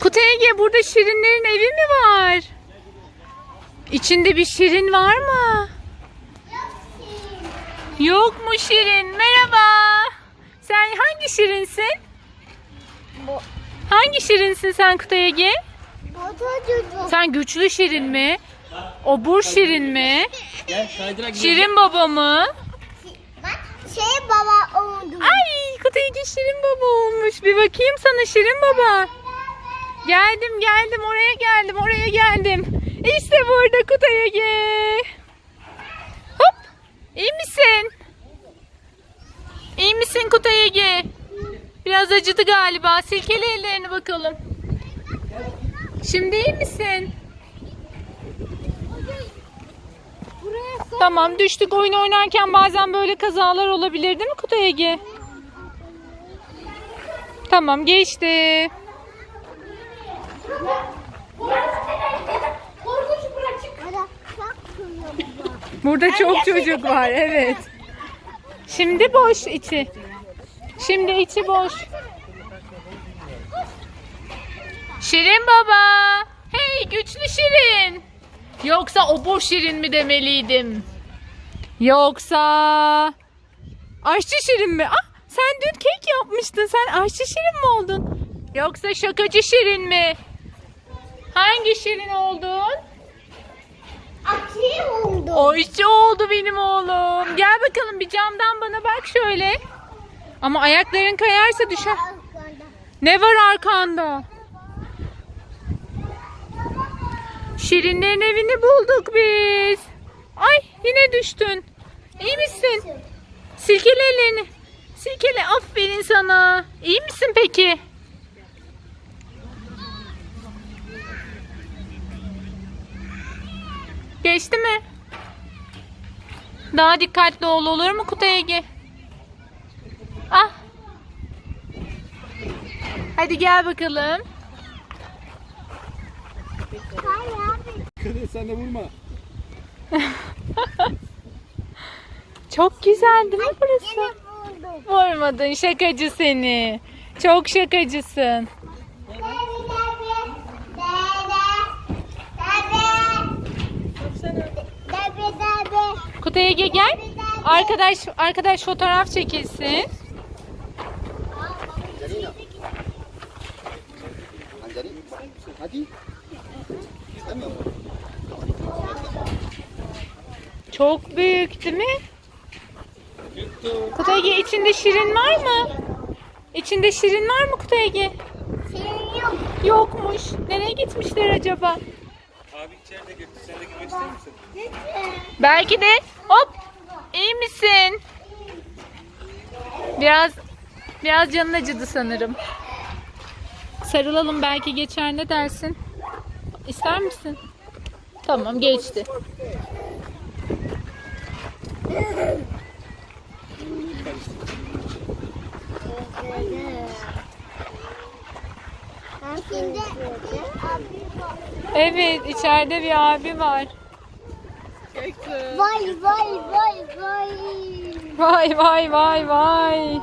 Kutay Ege burada şirinlerin evi mi var? İçinde bir şirin var mı? Yok mu şirin? Merhaba. Sen hangi şirinsin? Bu. Hangi şirinsin sen Kutay Ege? Sen güçlü şirin mi? Obur şirin mi? Gel kaydırak Şirin baba mı? Şey baba oldu. Ay Kutay Ege şirin baba olmuş. Bir bakayım sana şirin baba. Geldim geldim oraya geldim oraya geldim. İşte burada Kutay. Hop. İyi misin? İyi misin Kutay? Biraz acıdı galiba. Silkele ellerini bakalım. Şimdi iyi misin? Tamam düştük oyun oynarken bazen böyle kazalar olabilir değil mi Kutay Ege? Tamam geçti. Hadi bak şuraya. Burada çok çocuk var evet. Şimdi boş içi. Şimdi içi boş. Şirin baba. Hey güçlü Şirin. Yoksa o boş Şirin mi demeliydim? Yoksa aşçı Şirin mi? Ah sen dün kek yapmıştın. Sen aşçı Şirin mi oldun? Yoksa şakacı Şirin mi? Hangi Şirin oldun? Akşam oldu. O işçi oldu benim oğlum. Gel bakalım bir camdan bana bak şöyle. Ama ayakların kayarsa düşer. Ne var arkanda? Şirinlerin evini bulduk biz. Ay yine düştün. İyi misin? Silkele ellerini. Silkele aferin sana. İyi misin peki? Geçti mi? Daha dikkatli ol olur mu Kutay Ege? Ah. Hadi gel bakalım. Hayır sen de vurma. Çok güzel değil mi burası? buldum. Vurmadın şakacı seni. Çok şakacısın. Kutay Ege gel. Arkadaş arkadaş fotoğraf çekilsin. Çok büyük değil mi? Kutay Ege içinde şirin var mı? İçinde şirin var mı Kutay Ege? Yokmuş. Nereye gitmişler acaba? Abi içeride götür. Sen de girmek ister misin? Belki de hop iyi misin? Biraz biraz canın acıdı sanırım. Sarılalım belki geçer ne dersin? İster misin? Tamam geçti. Evet içeride bir abi var. vay vay vay vay. Vay vay vay vay.